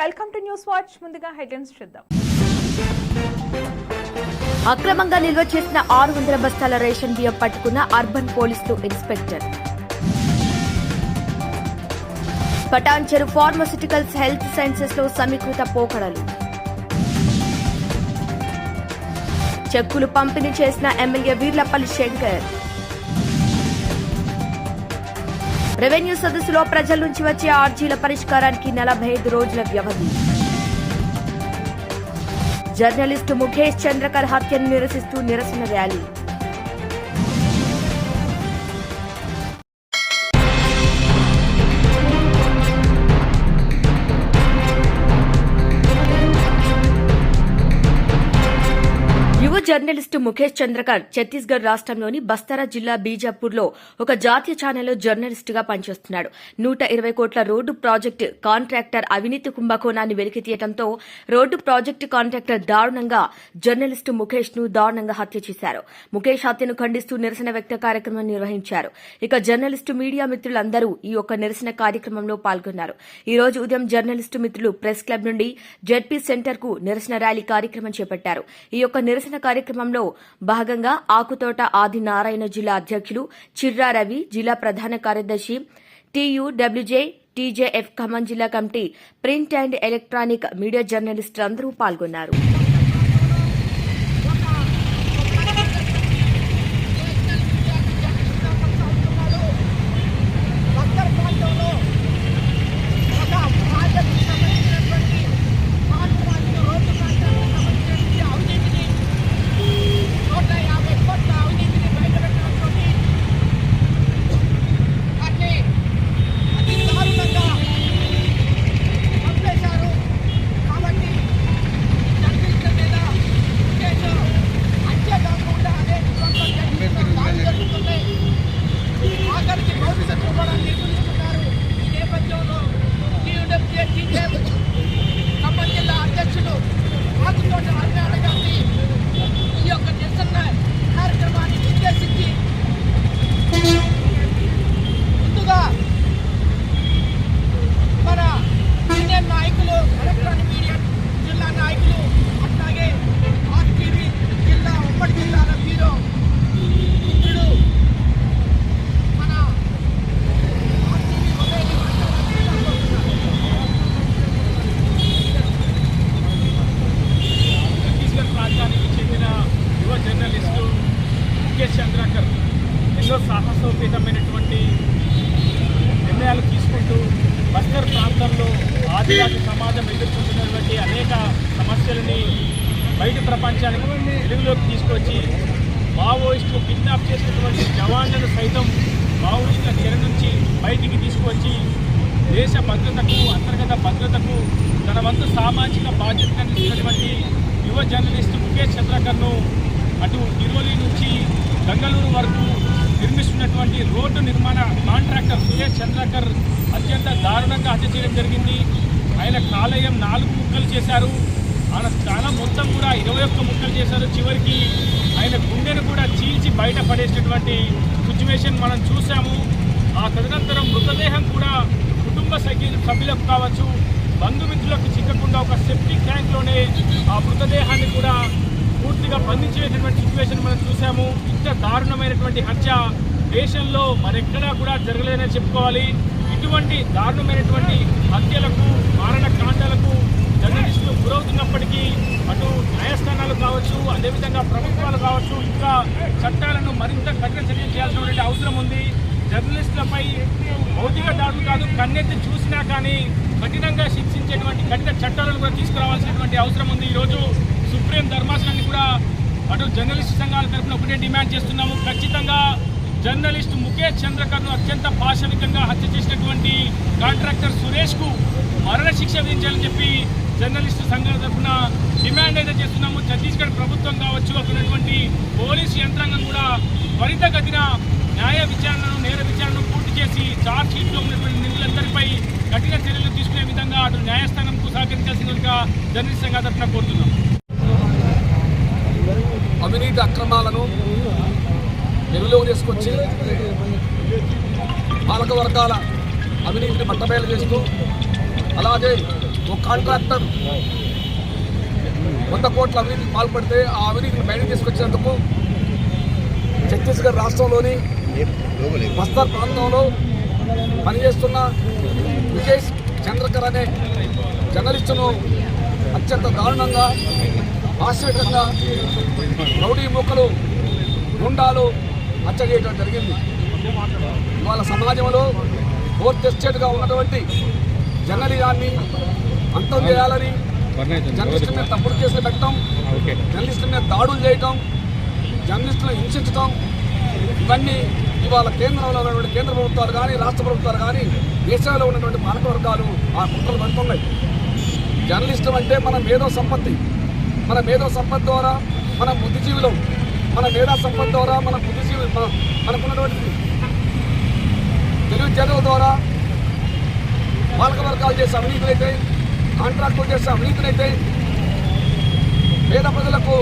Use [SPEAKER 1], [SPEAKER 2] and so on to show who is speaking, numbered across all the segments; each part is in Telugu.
[SPEAKER 1] Welcome to news watch. ముందుగా హెడ్లైన్స్ చూద్దాం.
[SPEAKER 2] అక్రమంగా నిల్వ చేసిన ఆరు వందల బస్తాల రేషన్ బియ్యం పట్టుకున్న అర్బన్ పోలీసులు ఇన్స్పెక్టర్. పటాన్చెరు ఫార్మసిటికల్స్ హెల్త్ సైన్సెస్లో సమీకృత పోకడలు. చెక్కులు పంపిణీ చేసిన ఎమ్మెల్యే వీర్లపల్లి శంకర్ రెవెన్యూ సదస్సులో ప్రజల నుంచి వచ్చే ఆర్జీల పరిష్కారానికి నలభై ఐదు రోజుల వ్యవధి. జర్నలిస్టు ముఖేష్ చంద్రకర్ హత్యను నిరసిస్తూ నిరసన ర్యాలీ. జర్నలిస్టు ముఖేష్ చంద్రకర్ ఛత్తీస్గఢ్ రాష్ట్రంలోని బస్తారా జిల్లా బీజాపూర్లో ఒక జాతీయ ఛానల్లో జర్నలిస్టుగా పనిచేస్తున్నాడు. నూట ఇరవై కోట్ల రోడ్డు ప్రాజెక్టు కాంట్రాక్టర్ అవినీతి కుంభకోణాన్ని వెలికి తీయటంతో రోడ్డు ప్రాజెక్టు కాంట్రాక్టర్ దారుణంగా జర్నలిస్టు ముఖేష్ను దారుణంగా హత్య చేశారు. ముఖేష్ హత్యను ఖండిస్తూ నిరసన వ్యక్త కార్యక్రమం నిర్వహించారు. ఇక జర్నలిస్టు మీడియా మిత్రులందరూ ఈ యొక్క నిరసన కార్యక్రమంలో పాల్గొన్నారు. ఈ రోజు ఉదయం జర్నలిస్టు మిత్రులు ప్రెస్ క్లబ్ నుండి జెడ్పీ సెంటర్కు నిరసన ర్యాలీ కార్యక్రమం చేపట్టారు. ఈ యొక్క నిరసన కార్యక్రమంలో భాగంగా ఆకుతోట ఆదినారాయణ జిల్లా అధ్యక్షులు చిర్రా రవి జిల్లా ప్రధాన కార్యదర్శి టీయూడబ్ల్యూజే టీజేఎఫ్ ఖమ్మం జిల్లా committee print and electronic media జర్నలిస్టులు అందరూ పాల్గొన్నారు
[SPEAKER 3] బస్తర్ ప్రాంతంలో ఒక ప్రాజెక్టు సంబంధించినటువంటి కాంట్రాక్టు రోడ్డు ప్రాంతానికి సంబంధించినటువంటి అవినీతిని నూట యాభై కోట్ల అవినీతిని బయటపెట్టడంతో దాన్ని అతి దారుణంగా చంపేశారు కాబట్టి జర్నలిస్టుల మీద కేసు హత్య కాకుండా అనేక చోట్ల జర్నలిస్టుల దాడులు జరుగుతున్నాయి ఆఖరికి భవిష్యత్తు కూడా నిర్మిస్తున్నారు ఈ నేపథ్యంలో టీయూడబ్ల్యూఏ టీజేఎఫ్ ఖమ్మం జిల్లా అధ్యక్షుడు ఆకుతోట హరినారాయణ గారిని ఈ యొక్క నిరసన కార్యక్రమాన్ని ఉద్దేశించి ముందుగా మన యూనియన్ నాయకులు ఎలక్ట్రానిక్ మీడియా జిల్లా నాయకులు అట్లాగే ఆర్టీవీ జిల్లా ఉమ్మడి జిల్లాల బ్యూరో మిత్రుడు మన ఆర్టీవీ మొబైల్
[SPEAKER 4] ఛత్తీస్గఢ్ ప్రాంతానికి చెందిన యువ జర్నలిస్టు ముఖేష్ చంద్రాకర్ ఎన్నో సాహసోపేతమైనటువంటి నిర్ణయాలు తీసుకుంటూ బస్తర్ ప్రాంతంలో ఆదివాసీ సమాజం ఎదుర్కొంటున్నటువంటి అనేక సమస్యలని బయట ప్రపంచానికి వెలుగులోకి తీసుకొచ్చి మావోయిస్టులు కిడ్నాప్ చేసినటువంటి జవాన్లను సైతం మావోయిస్టుల చెర నుంచి బయటికి తీసుకొచ్చి దేశ భద్రతకు అంతర్గత భద్రతకు తన వంతు సామాజిక బాధ్యత అందిస్తున్నటువంటి యువ జర్నలిస్టు ముఖేష్ అటు తిరువలి నుంచి బెంగళూరు వరకు నిర్మిస్తున్నటువంటి రోడ్డు నిర్మాణ కాంట్రాక్టర్ సుయేష్ చంద్రకర్ అత్యంత దారుణంగా హత్య చేయడం జరిగింది. ఆయన కాలేయం నాలుగు ముక్కలు చేశారు. ఆయన చాలా మొత్తం కూడా ఇరవై ఒక్క ముక్కలు చేశారు. చివరికి ఆయన గుండెను కూడా చీల్చి బయట పడేసినటువంటి సిచ్యువేషన్ మనం చూసాము ఆ తదనంతరం మృతదేహం కూడా కుటుంబ సభ్యు సభ్యులకు కావచ్చు బంధుమిత్రులకు చిక్కకుండా ఒక సెప్టిక్ ట్యాంక్లోనే ఆ మృతదేహాన్ని కూడా పూర్తిగా బంధించేటటువంటి సిచ్యువేషన్ మనం చూసాము ఇంత దారుణమైనటువంటి హత్య దేశంలో మరెక్కడా కూడా జరగలేదని చెప్పుకోవాలి. ఇటువంటి దారుణమైనటువంటి హత్యలకు మారణ కాండాలకు జర్నలిస్టులు గురవుతున్నప్పటికీ అటు న్యాయస్థానాలు కావచ్చు అదేవిధంగా ప్రభుత్వాలు కావచ్చు ఇంకా చట్టాలను మరింత కఠిన చర్యలు చేయాల్సినటువంటి అవసరం ఉంది. జర్నలిస్టులపై భౌతిక దాడులు కాదు కన్నెత్తి చూసినా కానీ కఠినంగా శిక్షించేటువంటి కఠిన చట్టాలను కూడా తీసుకురావాల్సినటువంటి అవసరం ఉంది. ఈరోజు సుప్రీం ధర్మాసనాన్ని కూడా అటు జర్నలిస్ట్ సంఘాల తరఫున ఒకటే డిమాండ్ చేస్తున్నాము. ఖచ్చితంగా జర్నలిస్ట్ ముఖేష్ చంద్రకర్ను అత్యంత పాశవికంగా హత్య చేసినటువంటి కాంట్రాక్టర్ సురేష్కు మరణ శిక్ష విధించాలని చెప్పి జర్నలిస్టు సంఘాల తరఫున డిమాండ్ అయితే చేస్తున్నాము. ఛత్తీస్గఢ్ ప్రభుత్వం కావచ్చు అక్కడ పోలీసు యంత్రాంగం కూడా త్వరితగతిన న్యాయ విచారణను నేర విచారణను చేసి చార్జ్ షీట్లో ఉన్నటువంటి నిధులందరిపై కఠిన చర్యలు తీసుకునే విధంగా అటు న్యాయస్థానంకు సహకరించాల్సిందిగా జర్నలిస్ట్ సంఘ తరఫున కోరుతున్నాం.
[SPEAKER 5] అవినీతి అక్రమాలను వెలుగులో తీసుకొచ్చి పాలక వర్గాల అవినీతిని పట్టబయలు చేస్తూ అలాగే ఒక కాంట్రాక్టర్ వంద కోట్ల అవినీతికి పాల్పడితే ఆ అవినీతిని బయటకు తీసుకొచ్చినందుకు ఛత్తీస్గఢ్ రాష్ట్రంలోని బస్తర్ ప్రాంతంలో పనిచేస్తున్న విజయ్ చంద్రకర్ అనే జర్నలిస్టును అత్యంత దారుణంగా ఆశ్చర్యంగా రౌడీ మూకలు గుండాలు హత్య చేయడం జరిగింది. ఇవాళ సమాజంలో ఫోర్త్ ఎస్టేట్గా ఉన్నటువంటి జర్నలిజాన్ని అంతం చేయాలని జర్నలిస్టుల మీద తప్పుడు కేసులు పెట్టడం జర్నలిస్టుల మీద దాడులు చేయటం జర్నలిస్టులు హింసించడం ఇవన్నీ ఇవాళ కేంద్రంలో ఉన్నటువంటి కేంద్ర ప్రభుత్వాలు కానీ రాష్ట్ర ప్రభుత్వాలు కానీ దేశంలో ఉన్నటువంటి పాలక వర్గాలు ఆ కుట్రలు పడుతున్నాయి. జర్నలిస్టు అంటే మన మేధో సంపత్తి. మన మేధో సంపత్తి ద్వారా మన బుద్ధిజీవులం మన మేధా సంపత్తి ద్వారా మన బుద్ధిజీవి మనకున్నటువంటి తెలుగు తెలివితేటల ద్వారా పాలక వర్గాలు చేసే అవినీతులైతే కాంట్రాక్టులు చేసే అవినీతులైతే పేద ప్రజలకు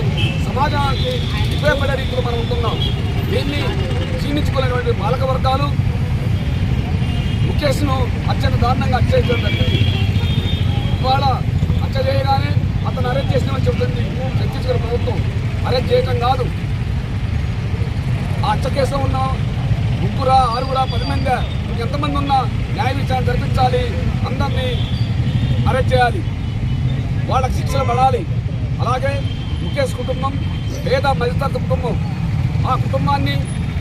[SPEAKER 5] సమాజానికి ఉపయోగపడే రీతిలో మనం ఉంటున్నాం. దీన్ని క్షీణించుకోలేనటువంటి పాలక వర్గాలు ముఖేష్ను అత్యంత దారుణంగా హత్య చేయడం జరిగింది. ఇవాళ హత్య చేయగానే అతను అరెస్ట్ చేసినామని చెబుతుంది ఛత్తీస్గఢ్ ప్రభుత్వం. అరెస్ట్ చేయటం కాదు. ఆ హత్య కేసులో ఉన్న ముగ్గురా ఆరుగురా పది మంది ఎంతమంది ఉన్నా న్యాయ విచారణ జరిపించాలి. అందరినీ అరెస్ట్ చేయాలి. వాళ్ళకి శిక్షలు పడాలి. అలాగే ముఖేష్ కుటుంబం పేద మధ్యతరగతి కుటుంబం. ఆ కుటుంబాన్ని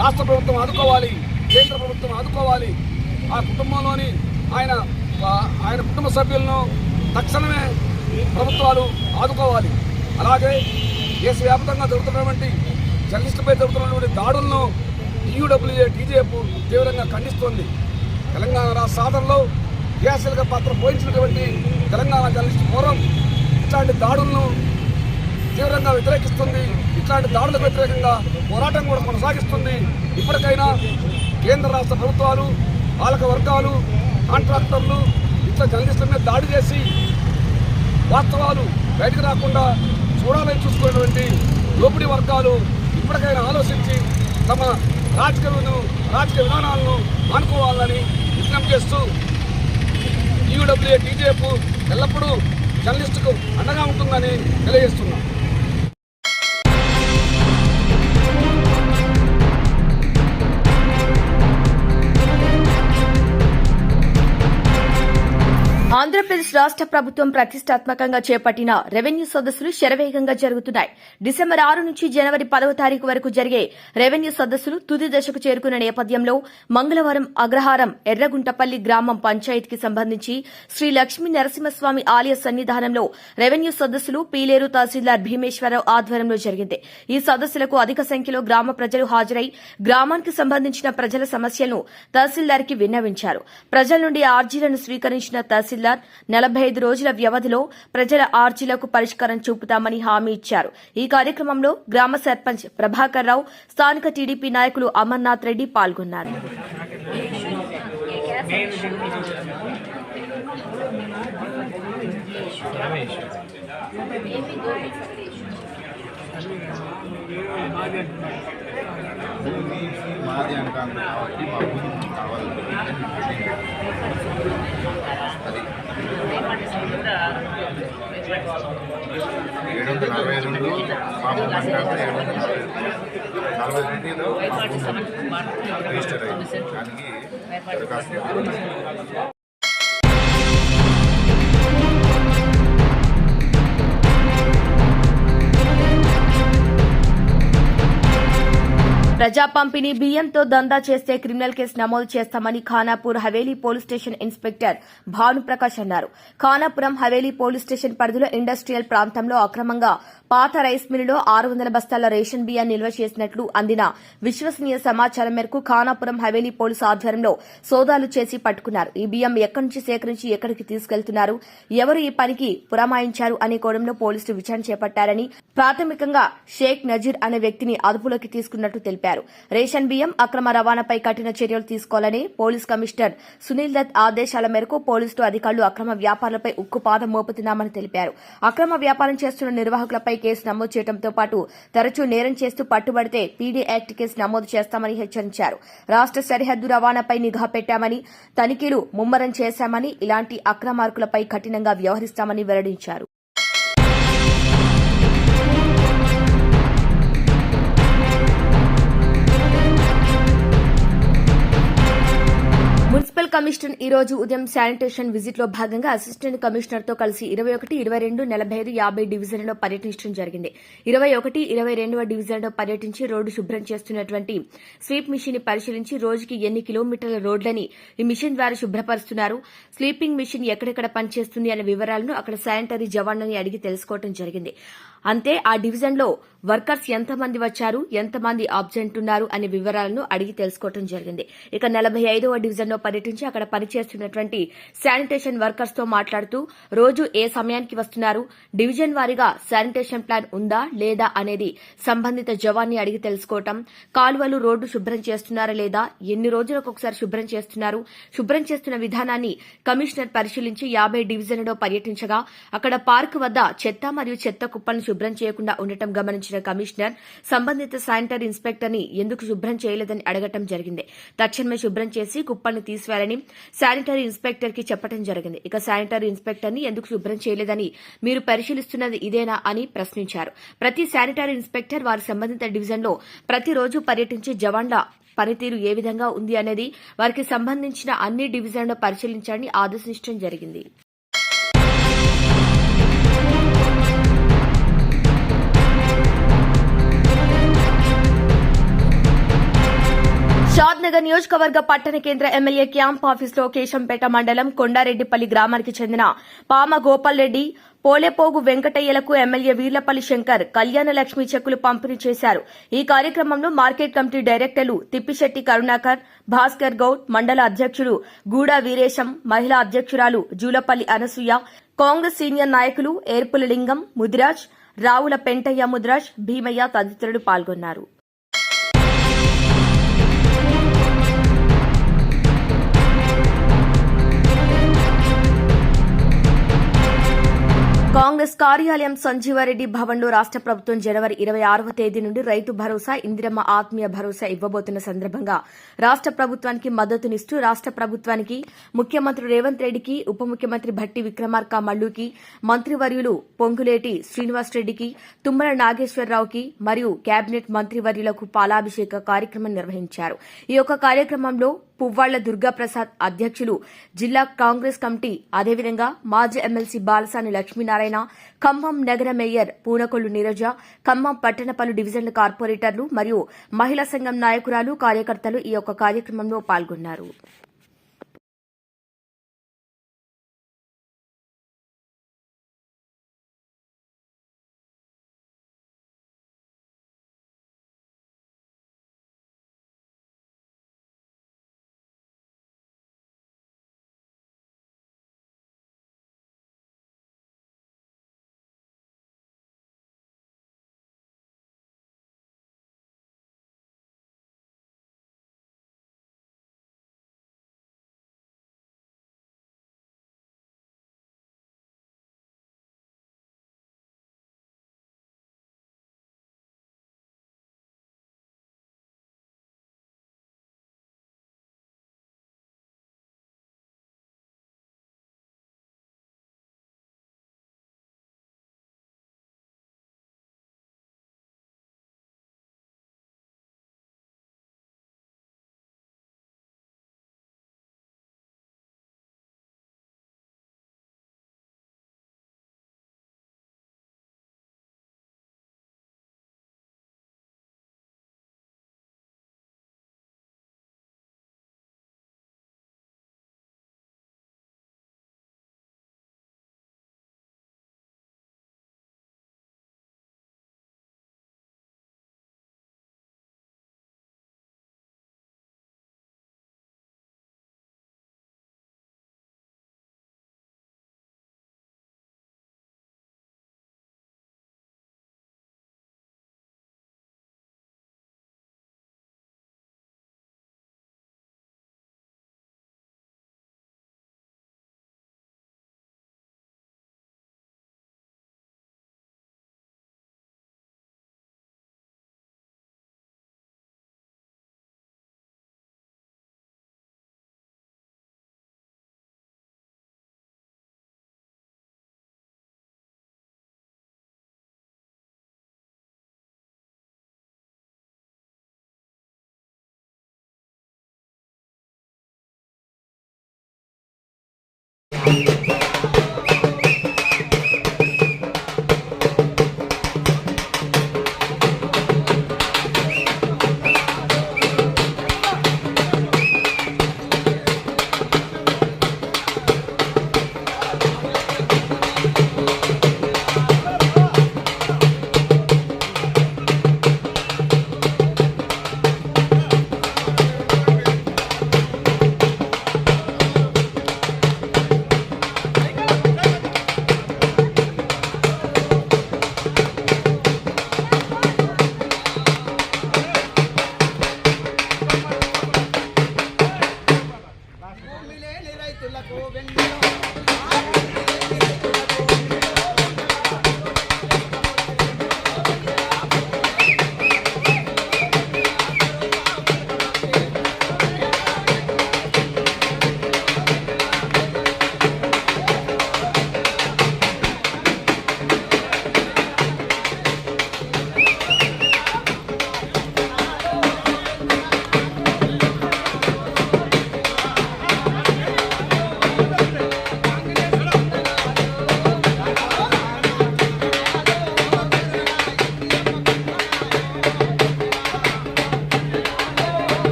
[SPEAKER 5] రాష్ట్ర ప్రభుత్వం ఆదుకోవాలి కేంద్ర ప్రభుత్వం ఆదుకోవాలి. ఆ కుటుంబంలోని ఆయన ఆయన కుటుంబ సభ్యులను తక్షణమే ప్రభుత్వాలు ఆదుకోవాలి. అలాగే దేశవ్యాప్తంగా జరుగుతున్నటువంటి జర్నలిస్టులపై జరుగుతున్నటువంటి దాడులను టీయూడబ్ల్యూఏ టీజేఎఫ్ తీవ్రంగా ఖండిస్తోంది. తెలంగాణ రాష్ట్ర సాధనలో క్రియాశీలక పాత్ర పోయించినటువంటి తెలంగాణ జర్నలిస్ట్ ఫోరం ఇట్లాంటి దాడులను తీవ్రంగా వ్యతిరేకిస్తుంది. ఇట్లాంటి దాడులకు వ్యతిరేకంగా పోరాటం కూడా కొనసాగిస్తుంది. ఇప్పటికైనా కేంద్ర రాష్ట్ర ప్రభుత్వాలు పాలక వర్గాలు కాంట్రాక్టర్లు ఇట్లా జర్నలిస్టుల మీద దాడి చేసి వాస్తవాలు బయటకు రాకుండా చూడాలని చూసుకున్నటువంటి దోపిడీ వర్గాలు ఇప్పటికైనా ఆలోచించి తమ రాజకీయ రాజకీయ విధానాలను మానుకోవాలని విజ్ఞప్తి చేస్తూ ఈడబ్ల్యూఏ టీజేఎఫ్ ఎల్లప్పుడూ జర్నలిస్టుకు అండగా ఉంటుందని తెలియజేస్తున్నాం.
[SPEAKER 2] ఆంధ్రప్రదేశ్ రాష్ట్ర ప్రభుత్వం ప్రతిష్టాత్మకంగా చేపట్టిన రెవెన్యూ సదస్సులు శరవేగంగా జరుగుతున్నాయి. డిసెంబర్ ఆరు నుంచి జనవరి పదవ తారీఖు వరకు జరిగే రెవెన్యూ సదస్సులు తుది దశకు చేరుకున్న నేపథ్యంలో మంగళవారం అగ్రహారం ఎర్రగుంటపల్లి గ్రామం పంచాయతీకి సంబంధించి శ్రీ లక్ష్మీ నరసింహస్వామి ఆలయ సన్నిధానంలో రెవెన్యూ సదస్సులు పీలేరు తహసీల్దార్ భీమేశ్వరరావు ఆధ్వర్యంలో జరిగింది. ఈ సదస్సులకు అధిక సంఖ్యలో గ్రామ ప్రజలు హాజరై గ్రామానికి సంబంధించిన ప్రజల సమస్యలను తహసీల్దార్కి విన్నవించారు. ప్రజల నుండి ఆర్జీలను స్వీకరించిన తహసీల్దార్ నలభై ఐదు రోజుల వ్యవధిలో ప్రజల ఆర్జీలకు పరిష్కారం చూపుతామని హామీ ఇచ్చారు. ఈ కార్యక్రమంలో గ్రామ సర్పంచ్ ప్రభాకర్ రావు స్థానిక టీడీపీ నాయకులు అమర్నాథ్ రెడ్డి పాల్గొన్నారు.
[SPEAKER 6] మాది అంటాను కాబట్టి ఏడు వందల నలభై రెండు ఏడు వందల నలభై రెండులో రిజిస్టర్ అయింది. దానికి దరఖాస్తు
[SPEAKER 2] ప్రజా పంపిణీ బియ్యంతో దందా చేస్తే క్రిమినల్ కేసు నమోదు చేస్తామని Khanapur Haveli police station inspector Bhanuprakash అన్నారు. ఖానాపురం హవేలీ పోలీస్ స్టేషన్ పరిధిలో ఇండస్ట్రియల్ ప్రాంతంలో అక్రమంగా పాత రైస్ మిల్లులో ఆరు వందల బస్తాల రేషన్ బియ్యాన్ని నిల్వ చేసినట్లు అందిన విశ్వసనీయ సమాచారం మేరకు ఖానాపురం హవేలీ పోలీసు ఆధ్వర్యంలో సోదాలు చేసి పట్టుకున్నారు. ఈ బియ్యం ఎక్కడి నుంచి సేకరించి ఎక్కడికి తీసుకెళ్తున్నారు? ఎవరు ఈ పనికి పురమాయించారు అనే కోణంలో పోలీసులు విచారణ చేపట్టారని ప్రాథమికంగా షేక్ నజీర్ అనే వ్యక్తిని అదుపులోకి తీసుకున్నట్టు తెలిపారు. తెలిపారు రేషన్ బియ్యం అక్రమ రవాణాపై కఠిన చర్యలు తీసుకోవాలని పోలీస్ కమిషనర్ సునీల్ దత్ ఆదేశాల మేరకు పోలీసులు అధికారులు అక్రమ వ్యాపారులపై ఉక్కుపాదం మోపుతున్నామని తెలిపారు. అక్రమ వ్యాపారం చేస్తున్న నిర్వాహకులపై కేసు నమోదు చేయడంతో పాటు తరచూ నేరం చేస్తూ పట్టుబడితే పీడీ యాక్ట్ కేసు నమోదు చేస్తామని హెచ్చరించారు. రాష్ట్ర సరిహద్దు రవాణాపై నిఘా పెట్టామని తనిఖీలు ముమ్మరం చేశామని ఇలాంటి అక్రమార్కులపై కఠినంగా వ్యవహరిస్తామని వెల్లడించారు. కమిషనర్ ఈ రోజు ఉదయం శానిటేషన్ విజిట్లో భాగంగా అసిస్టెంట్ కమిషనర్తో కలిసి ఇరవై ఒకటి ఇరవై రెండు నలభై ఐదు యాభై డివిజన్లలో పర్యటించడం జరిగింది. ఇరవై ఒకటి ఇరవై రెండవ డివిజన్లో పర్యటించి రోడ్డు శుభ్రం చేస్తున్నటువంటి స్వీప్ మిషన్ని పరిశీలించి రోజుకి ఎన్ని కిలోమీటర్ల రోడ్లని ఈ మిషన్ ద్వారా శుభ్రపరుస్తున్నారు స్లీపింగ్ మిషన్ ఎక్కడెక్కడ పనిచేస్తుంది అనే వివరాలను అక్కడ శానిటరీ జవాన్లని అడిగి తెలుసుకోవడం జరిగింది. అంతే ఆ డివిజన్లో వర్కర్స్ ఎంతమంది వచ్చారు ఎంతమంది ఆబ్జెంట్ ఉన్నారు అనే వివరాలను అడిగి తెలుసుకోవడం జరిగింది. ఇక నలభై ఐదవ డివిజన్లో పర్యటించి అక్కడ పనిచేస్తున్నటువంటి శానిటేషన్ వర్కర్స్తో మాట్లాడుతూ రోజు ఏ సమయానికి వస్తున్నారు డివిజన్ వారీగా శానిటేషన్ ప్లాన్ ఉందా లేదా అనేది సంబంధిత జవాన్ని అడిగి తెలుసుకోవటం కాలువలు రోడ్డు శుభ్రం చేస్తున్నారా లేదా ఎన్ని రోజులకు ఒకసారి శుభ్రం చేస్తున్నారు శుభ్రం చేస్తున్న విధానాన్ని కమిషనర్ పరిశీలించి యాభై డివిజన్లో పర్యటించగా అక్కడ పార్క్ వద్ద చెత్త మరియు చెత్త కుప్పలను శుభ్రం చేయకుండా ఉండటం గమనించిన కమిషనర్ సంబంధిత శానిటరీ ఇన్స్పెక్టర్ని ఎందుకు శుభ్రం చేయలేదని అడగటం జరిగింది. తక్షణమే శుభ్రం చేసి కుప్పల్ని తీసివేయాలని శానిటరీ ఇన్స్పెక్టర్కి చెప్పడం జరిగింది. ఇక శానిటరీ ఇన్స్పెక్టర్ని ఎందుకు శుభ్రం చేయలేదని మీరు పరిశీలిస్తున్నది ఇదేనా అని ప్రశ్నించారు. ప్రతి శానిటరీ ఇన్స్పెక్టర్ వారి సంబంధిత డివిజన్లో ప్రతిరోజు పర్యటించే జవాన్ల పనితీరు ఏ విధంగా ఉంది అనేది వారికి సంబంధించిన అన్ని డివిజన్లను పరిశీలించాలని ఆదేశించడం జరిగింది. నగర్ నియోజకవర్గ పట్టణ కేంద్ర ఎమ్మెల్యే క్యాంప్ ఆఫీసులో కేశంపేట మండలం కొండారెడ్డిపల్లి గ్రామానికి చెందిన పామ గోపాల్ రెడ్డి పోలేపోగు వెంకటయ్యలకు ఎమ్మెల్యే వీర్లపల్లి శంకర్ కళ్యాణలక్ష్మి చెక్కులు పంపిణీ చేశారు. ఈ కార్యక్రమంలో మార్కెట్ కమిటీ డైరెక్టర్లు తిప్పిశెట్టి కరుణాకర్ భాస్కర్ గౌడ్ మండల అధ్యక్షుడు గూడా వీరేశం మహిళా అధ్యక్షురాలు జూలపల్లి అనసూయ కాంగ్రెస్ సీనియర్ నాయకులు ఏర్పుల లింగం ముదిరాజ్ రావుల పెంటయ్య ముదిరాజ్ భీమయ్య తదితరులు పాల్గొన్నారు. కాంగ్రెస్ కార్యాలయం సంజీవారెడ్డి భవన్లో రాష్ట ప్రభుత్వం జనవరి ఇరవై ఆరవ తేదీ నుండి రైతు భరోసా ఇందిరమ్మ ఆత్మీయ భరోసా ఇవ్వబోతున్న సందర్భంగా రాష్ట ప్రభుత్వానికి మద్దతునిస్తూ రాష్ట ప్రభుత్వానికి ముఖ్యమంత్రి రేవంత్ రెడ్డికి ఉప ముఖ్యమంత్రి భట్టి విక్రమార్క మల్లుకి మంత్రివర్యులు పొంగులేటి శ్రీనివాసరెడ్డికి తుమ్మల నాగేశ్వరరావుకి మరియు కేబినెట్ మంత్రివర్యులకు పాలాభిషేక కార్యక్రమం నిర్వహించారు. ఈ యొక్క కార్యక్రమంలో పువ్వాళ్ళ దుర్గాప్రసాద్ అధ్యక్షులు జిల్లా కాంగ్రెస్ కమిటీ అదేవిధంగా మాజీ ఎమ్మెల్సీ బాలసాని లక్ష్మీనారాయణ ఖమ్మం నగర మేయర్ పూనకొల్లు నీరజ ఖమ్మం పట్టణ పలు డివిజన్ల కార్పొరేటర్లు మరియు మహిళా సంఘం నాయకురాలు కార్యకర్తలు ఈ యొక్క కార్యక్రమంలో పాల్గొన్నారు.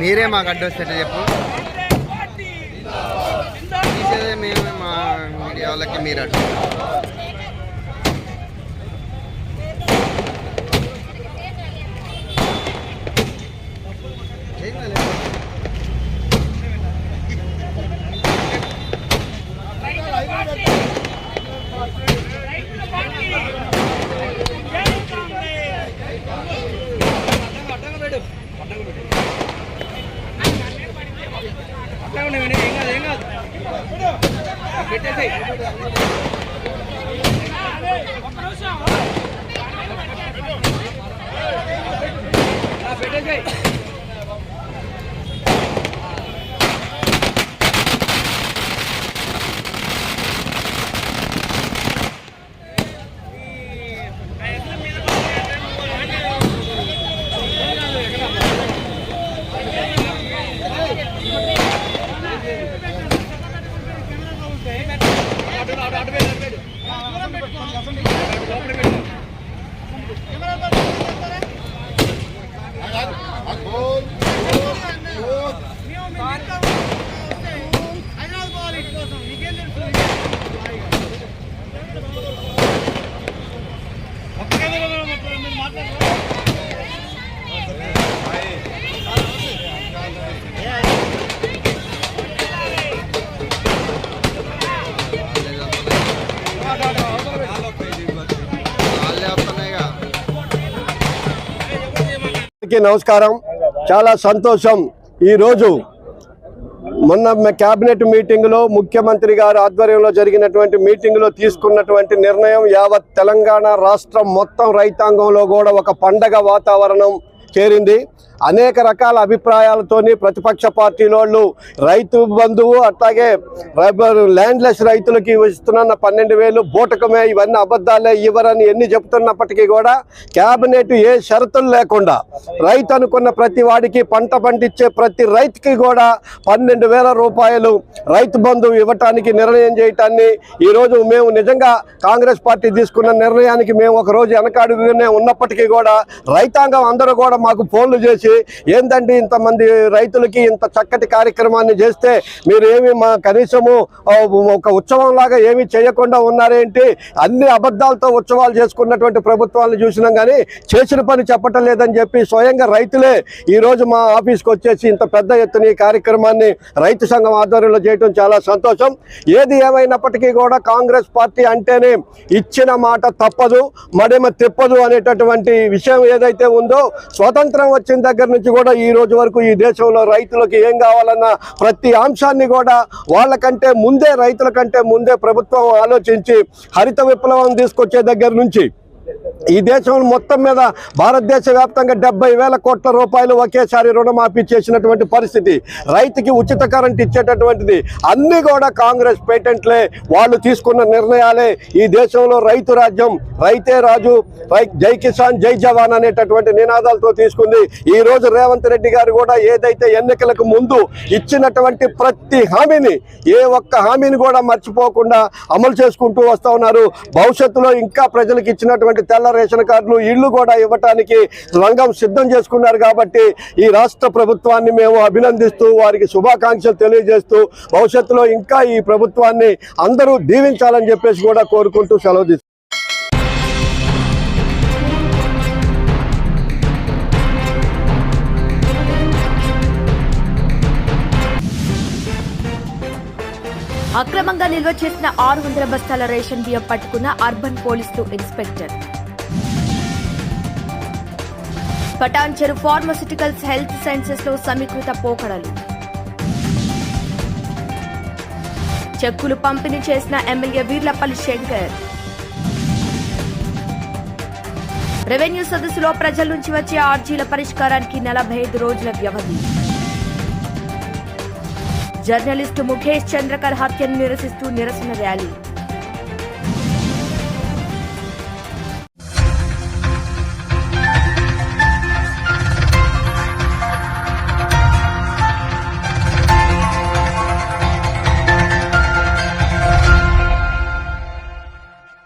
[SPEAKER 7] మీరే మాకు అడ్డు వస్తే చెప్పు. తీసేదే మేము మా మీడియా వాళ్ళకి మీరు అడ్డు ఏం కాలేదు. పెట్టేసి
[SPEAKER 8] అందరికీ నమస్కారం. చాలా సంతోషం. ఈరోజు మొన్న క్యాబినెట్ మీటింగ్లో ముఖ్యమంత్రి గారు ఆధ్వర్యంలో జరిగినటువంటి మీటింగ్లో తీసుకున్నటువంటి నిర్ణయం యావత్ తెలంగాణ రాష్ట్రం మొత్తం రైతాంగంలో కూడా ఒక పండగ వాతావరణం. చేరింది. అనేక రకాల అభిప్రాయాలతోని ప్రతిపక్ష పార్టీలోళ్ళు రైతు బంధువు అట్లాగే ల్యాండ్లెస్ రైతులకి ఇస్తున్న పన్నెండు వేలు బూటకమే ఇవన్నీ అబద్ధాలే ఇవ్వరని ఎన్ని చెబుతున్నప్పటికీ కూడా క్యాబినెట్ ఏ షరతులు లేకుండా రైతు అనుకున్న ప్రతి వాడికి పంట పండించే ప్రతి రైతుకి కూడా పన్నెండు వేల రూపాయలు రైతు బంధువు ఇవ్వటానికి నిర్ణయం చేయటాన్ని ఈరోజు మేము నిజంగా కాంగ్రెస్ పార్టీ తీసుకున్న నిర్ణయానికి మేము ఒక రోజు వెనకాడుగానే ఉన్నప్పటికీ కూడా రైతాంగం అందరూ కూడా మాకు ఫోన్లు చేసి ఏందండి ఇంతమంది రైతులకి ఇంత చక్కటి కార్యక్రమాన్ని చేస్తే మీరు ఏమి మా కనీసము ఒక ఉత్సవం లాగా ఏమి చేయకుండా ఉన్నారేంటి? అన్ని అబద్ధాలతో ఉత్సవాలు చేసుకున్నటువంటి ప్రభుత్వాలను చూసినాం కానీ చేసిన పని చెప్పటం లేదని చెప్పి స్వయంగా రైతులే ఈరోజు మా ఆఫీస్కి వచ్చేసి ఇంత పెద్ద ఎత్తున ఈ కార్యక్రమాన్ని రైతు సంఘం ఆధ్వర్యంలో చేయడం చాలా సంతోషం. ఏది ఏమైనప్పటికీ కూడా కాంగ్రెస్ పార్టీ అంటేనే ఇచ్చిన మాట తప్పదు మడమ తిప్పదు అనేటటువంటి విషయం ఏదైతే ఉందో స్వతంత్రం వచ్చిన దగ్గర నుంచి కూడా ఈ రోజు వరకు ఈ దేశంలో రైతులకు ఏం కావాలన్న ప్రతి అంశాన్ని కూడా వాళ్ళకంటే ముందే రైతుల కంటే ముందే ప్రభుత్వం ఆలోచించి హరిత విప్లవం తీసుకొచ్చే దగ్గర నుంచి ఈ దేశం మొత్తం మీద భారతదేశ వ్యాప్తంగా డెబ్బై వేల కోట్ల రూపాయలు ఒకేసారి రుణమాఫీ చేసినటువంటి పరిస్థితి. రైతుకి ఉచిత కరెంట్ ఇచ్చేటటువంటిది. అన్ని కూడా కాంగ్రెస్ పేటెంట్లే. వాళ్ళు తీసుకున్న నిర్ణయాలే. ఈ దేశంలో రైతు రాజ్యం రైతే రాజు రై జై కిసాన్ జై జవాన్ అనేటటువంటి నినాదాలతో తీసుకుంది. ఈ రోజు రేవంత్ రెడ్డి గారు కూడా ఏదైతే ఎన్నికలకు ముందు ఇచ్చినటువంటి ప్రతి హామీని ఏ ఒక్క హామీని కూడా మర్చిపోకుండా అమలు చేసుకుంటూ వస్తూ ఉన్నారు. భవిష్యత్తులో ఇంకా ప్రజలకు ఇచ్చినటువంటి తెల్ల రేషన్ కార్డులు ఇళ్ళు కూడా ఇవ్వటానికి రంగం సిద్ధం చేసుకున్నారు కాబట్టి ఈ రాష్ట్ర ప్రభుత్వాన్ని మేము అభినందిస్తూ వారికి శుభాకాంక్షలు తెలియజేస్తూ భవిష్యత్తులో ఇంకా ఈ ప్రభుత్వాన్ని అందరూ దీవించాలని చెప్పేసి కూడా కోరుకుంటూ సెలవు
[SPEAKER 2] అక్రమంగా నిల్వ చేసిన ఆరు వందల బస్తాల రేషన్ బియ్యం పట్టుకున్న అర్బన్ పోలీసులు ఇన్స్పెక్టర్. పటాన్చెరు ఫార్మసిటికల్స్ హెల్త్ సైన్సెస్లో సమీకృత పోకడలు. చెక్కులు పంపిణీ చేసిన ఎమ్మెల్యే వీర్లపల్లి శంకర్. రెవెన్యూ సదస్సులో ప్రజల నుంచి వచ్చే ఆర్జీల పరిష్కారానికి నలభై ఐదు రోజుల వ్యవధి. జర్నలిస్టు ముఖేష్ చంద్రకర్ హత్యను నిరసిస్తూ నిరసన ర్యాలీ.